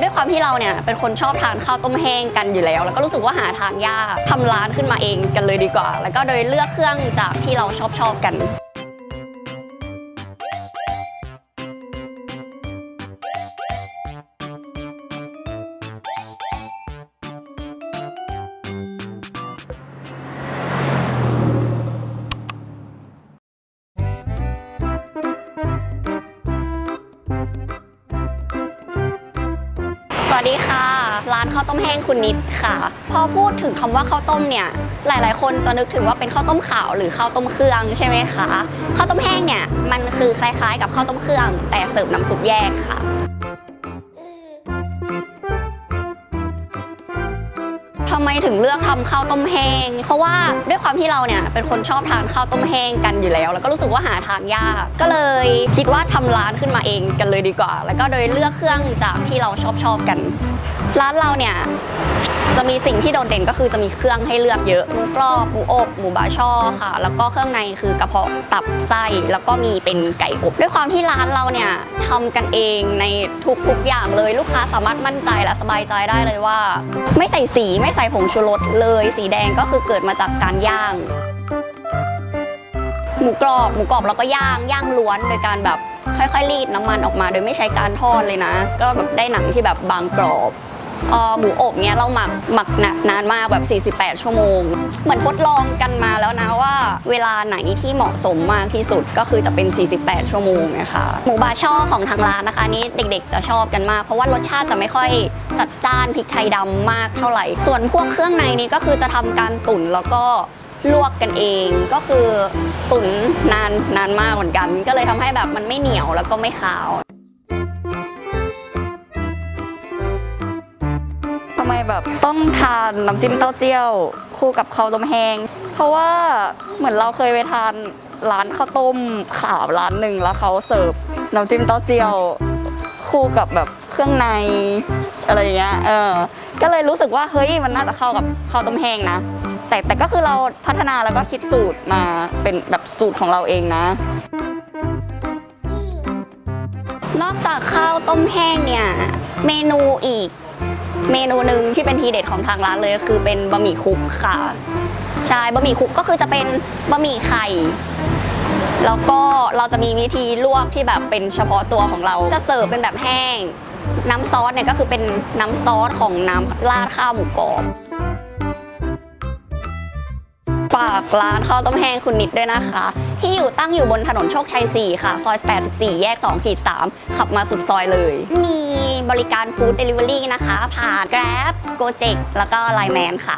ด้วยความที่เราเนี่ยเป็นคนชอบทานข้าวต้มแห้งกันอยู่แล้ว แล้วก็รู้สึกว่าหาทานยากทำร้านขึ้นมาเองกันเลยดีกว่า แล้วก็โดยเลือกเครื่องจากที่เราชอบชอบกัน วัสดีค่ะ ร้านข้าวต้มแห้งคุณนิดค่ะ พอพูดถึงคำว่าข้าวต้มเนี่ย หลาย ๆ คนจะนึกถึงว่าเป็นข้าวต้มขาวหรือข้าวต้มเครื่องใช่ไหมคะ ข้าวต้มแห้งเนี่ยมันคือคล้าย ๆ กับข้าวต้มเครื่อง แต่เสิร์ฟน้ำซุปแยกค่ะำไมถึงเลือกทำข้าวต้มแห้ง เพราะว่าด้วยความที่เราเนี่ยเป็นคนชอบทานข้าวต้มแห้งกันอยู่แล้ว แล้วก็รู้สึกว่าหาทานยาก ก็เลยคิดว่าทำร้านขึ้นมาเองกันเลยดีกว่า แล้วก็โดยเลือกเครื่องจากที่เราชอบชอบๆกัน ร้านเราเนี่ย จะมีสิ่งที่โดดเด่นก็คือจะมีเครื่องให้เลือกเยอะหมูกรอบหมูอบหมูบาช่อค่ะ แล้วก็เครื่องในคือกระเพาะตับไส้แล้วก็มีเป็นไก่อบด้วยความที่ร้านเราเนี่ยทำกันเองในทุกๆอย่างเลยลูกค้าสามารถมั่นใจและสบายใจได้เลยว่า ไม่ใส่สีไม่ใส่ผงชูรสเลย สีแดงก็คือเกิดมาจากการย่างหมูกรอบหมูกรอบแล้วก็ย่างย่างล้วนโดยการแบบค่อยๆรีดน้ำมันออกมา โดยไม่ใช้การทอดเลยนะ ก็แบบได้หนังที่แบบบางกรอบ เอ่อหมูอบเนี้ยเราหมักหมักนานมากแบบ 48 ชั่วโมง เหมือนทดลองกันมาแล้วนะว่า เวลาไหนที่เหมาะสมมากที่สุดก็คือจะเป็น 48 ชั่วโมงนะคะหมูบาช่อของทางร้านนะคะนี้เด็กๆ จะชอบกันมาก เพราะว่ารสชาติจะไม่ค่อยจัดจ้านพริกไทยดำมากเท่าไหร่ ส่วนพวกเครื่องในนี้ก็คือจะทำการตุ๋นแล้วก็ลวกกันเองก็คือตุ๋นนานนานมากเหมือนกัน ก็เลยทำให้แบบมันไม่เหนียวแล้วก็ไม่ขาว แบบต้องทานน้ำจิ้มเต้าเจี้ยว คู่กับข้าวต้มแห้ง เพราะว่าเหมือนเราเคยไปทานร้านข้าวต้มขาวร้านหนึ่งแล้วเขาเสิร์ฟน้ำจิ้มเต้าเจี้ยว คู่กับแบบเครื่องในอะไรอย่างเงี้ยเออ ก็เลยรู้สึกว่าเฮ้ยมันน่าจะเข้ากับข้าวต้มแห้งนะ แต่แต่ก็คือเราพัฒนาแล้วก็คิดสูตรมาเป็นแบบสูตรของเราเองนะ นอกจากข้าวต้มแห้งเนี่ย เมนูอีก เมนูหนึ่งที่เป็นทีเด็ดของทางร้านเลยก็คือเป็นบะหมี่คลุกค่ะใช่บะหมี่คลุกก็คือจะเป็นบะหมี่ไข่แล้วก็เราจะมีวิธีลวกที่แบบเป็นเฉพาะตัวของเรา จะเสิร์ฟเป็นแบบแห้ง น้ำซอสเนี่ยก็คือเป็นน้ำซอสของน้ำราดข้าวหมูกรอบ ฝากร้านข้าวต้มแห้งคุณนิดด้วยนะคะ ที่อยู่ตั้งอยู่บนถนนโชคชัย 4 ค่ะ ซอย 84 แยก2ขีด3ขับมาสุดซอยเลย มีบริการฟู้ดเดลิเวอรี่นะคะ ผ่าน Grab Gojek แล้วก็ Line Man ค่ะ